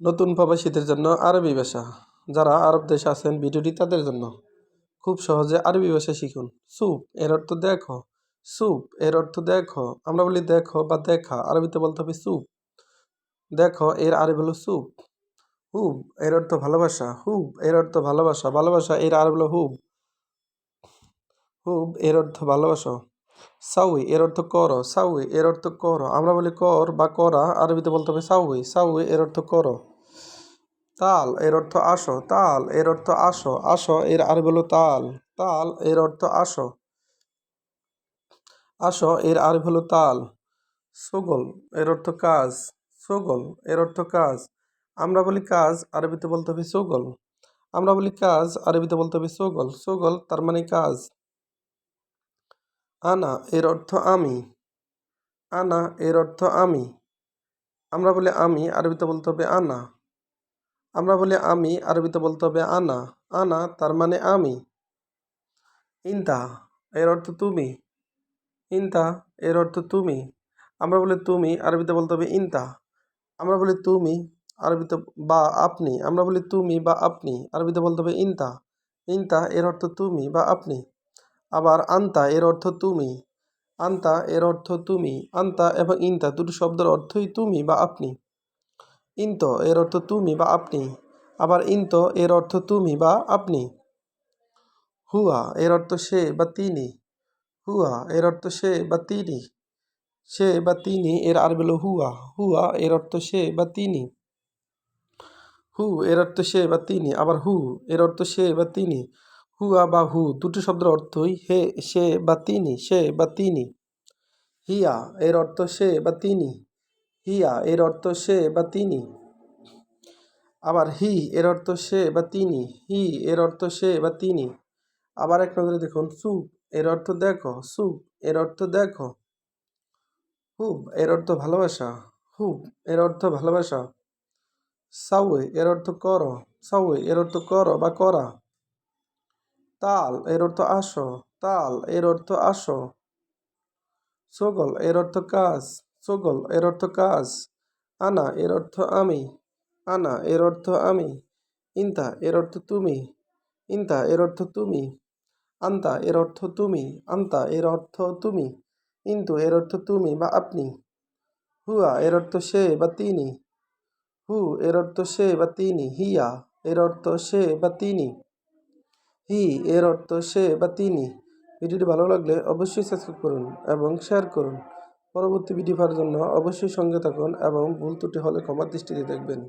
নতুন প্রবাসীদের জন্য আরবি ভাষা। যারা আরব দেশে আছেন, ভিডিওটি তাদের জন্য। খুব সহজে আরবি ভাষা শিখুন। সুপ, এর অর্থ দেখো। সুপ, এর অর্থ দেখো। আমরা বলি দেখো বা দেখা। আরবিতে বলতে হবে সুপ। দেখো, এর আরবি হলো সুপ। হুব, এর অর্থ ভালোবাসা। হুব, এর অর্থ ভালোবাসা। ভালোবাসা, এর আরবি হলো হুব। হুব, এর অর্থ ভালোবাসা। সাউই, এর অর্থ করো, সাউই, এর অর্থ করো। আমরা বলি কর বা করা, আরবিতে বলতে হবে সাউই সাউই, এর অর্থ করো। তাল, এর অর্থ আসো, তাল, এর অর্থ আসো আসো, এর আরবি হলো তাল তাল, এর অর্থ আসো। আসো, এর আরবি হলো তাল। সুগল, এর অর্থ কাজ, সুগল, এর অর্থ কাজ। আমরা বলি কাজ, আরবিতে বলতে হবে সুগল। আমরা বলি কাজ, আরবিতে বলতে হবে সুগল সুগল তার মানে কাজ। আনা এর অর্থ আমি। আনা এর অর্থ আমি। আমরা বলি আমি, আরবিতে বলতে হবে আনা। আমরা বলি আমি, আরবিতে বলতে হবে আনা। আনা তার মানে আমি। ইন্তা এর অর্থ তুমি। ইন্তা এর অর্থ তুমি। আমরা বলি তুমি, আরবিতে বলতে হবে ইন্তা। আমরা বলি তুমি, আরবিতে বা আপনি। আমরা বলি তুমি বা আপনি, আরবিতে বলতে হবে ইন্তা। ইন্তা এর অর্থ তুমি বা আপনি। আবার আন্তা এর অর্থ তুমি। আন্তা এর অর্থ তুমি। আন্তা এবং ইন্তা দুটো শব্দের অর্থই তুমি বা আপনি। ইন্ত এর অর্থ তুমি বা আপনি। আবার ইন্ত এর অর্থ তুমি বা আপনি। হুয়া এর অর্থ সে বা তিনি। হুয়া এর অর্থ সে বা তিনি। সে বা তিনি এর আর হলো হুয়া। হুয়া এর অর্থ সে বা তিনি। হু এর অর্থ সে বা তিনি। আবার হু এর অর্থ সে বা তিনি। হুয়া বা হু দুটি শব্দের অর্থই হে সে বা তিনি সে বা তিনি হিয়া এর অর্থ সে বা তিনি হিয়া এর অর্থ সে বা তিনি আবার হি এর অর্থ সে বা তিনি হি এর অর্থ সে বা তিনি আবার এক নজরে দেখুন সু এর অর্থ দেখো সু এর অর্থ দেখো হুব এর অর্থ ভালোবাসা হুব এর অর্থ ভালোবাসা সাউয়ে এর অর্থ করো সাউয়ে এর অর্থ করো বা করা তাল এর অর্থ আসো তাল এর অর্থ আসো সগল এর অর্থ কাজ সগল এর অর্থ কাজ আনা এর অর্থ আমি আনা এর অর্থ আমি ইন্তা এর অর্থ তুমি ইন্তা এর অর্থ তুমি আন্তা এর অর্থ তুমি আন্তা এর অর্থ তুমি ইন্তু এর অর্থ তুমি বা আপনি হুয়া এর অর্থ সে বা তিনি হু এর অর্থ সে বা তিনি হিয়া এর অর্থ সে বা তিনি হি, এর অর্থ সে বা তিনি। ভিডিওটি ভালো লাগলে অবশ্যই সাবস্ক্রাইব করুন এবং শেয়ার করুন। পরবর্তী ভিডিও পাওয়ার জন্য অবশ্যই সঙ্গে থাকুন এবং ভুল ত্রুটি হলে ক্ষমার দৃষ্টিতে দেখবেন।